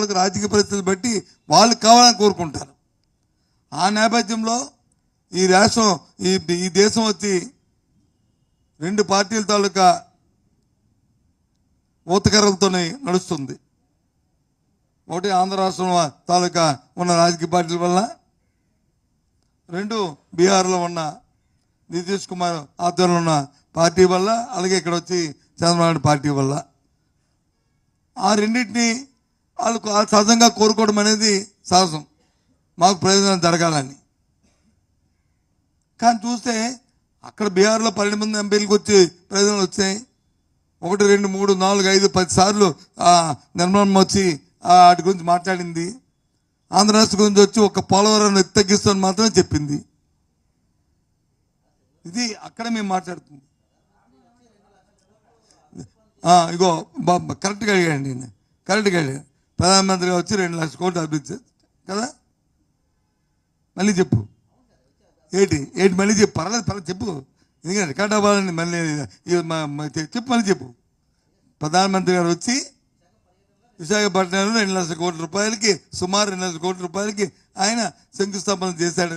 వాళ్ళకి రాజకీయ పరిస్థితులు బట్టి వాళ్ళు కావాలని కోరుకుంటారు. ఆ నేపథ్యంలో ఈ రాష్ట్రం ఈ ఈ దేశం వచ్చి రెండు పార్టీల తాలూకా ఊతకర్రలతోనే నడుస్తుంది. ఒకటి ఆంధ్ర రాష్ట్రం తాలూకా ఉన్న రాజకీయ పార్టీల వల్ల రెండు బీహార్లో ఉన్న నితీష్ కుమార్ ఆధ్వర్యంలో ఉన్న పార్టీ వల్ల అలాగే ఇక్కడ వచ్చి చంద్రబాబు పార్టీ వల్ల. ఆ రెండింటిని వాళ్ళు సహజంగా కోరుకోవడం అనేది సహజం. మాకు ప్రయోజనం జరగాలని. కానీ చూస్తే అక్కడ బీహార్లో పన్నెండు మంది ఎంపీలకు వచ్చి ప్రయోజనాలు వచ్చాయి. ఒకటి రెండు మూడు నాలుగు ఐదు పది సార్లు నిర్మాణం వచ్చి వాటి గురించి మాట్లాడింది. ఆంధ్ర రాష్ట్ర గురించి వచ్చి ఒక పోలవరం తగ్గిస్తామని మాత్రమే చెప్పింది. ఇది అక్కడ మేము మాట్లాడుతుంది ఇగో కరెక్ట్గా అడిగాండి నేను. కరెక్ట్గా అడిగాను ప్రధానమంత్రిగా వచ్చి రెండు లక్షల కోట్లు అభివృద్ధి కదా? మళ్ళీ చెప్పు. ఏంటి? ఏంటి మళ్ళీ చెప్పు? పర్లేదు పర్లేదు చెప్పు. ఎందుకంటే రికార్డ్ అవ్వాలని మళ్ళీ చెప్పు మళ్ళీ చెప్పు. ప్రధానమంత్రి గారు వచ్చి విశాఖపట్నంలో రెండు లక్షల కోట్ల రూపాయలకి సుమారు రెండు లక్షల కోట్ల రూపాయలకి ఆయన శంకుస్థాపన చేశాడు.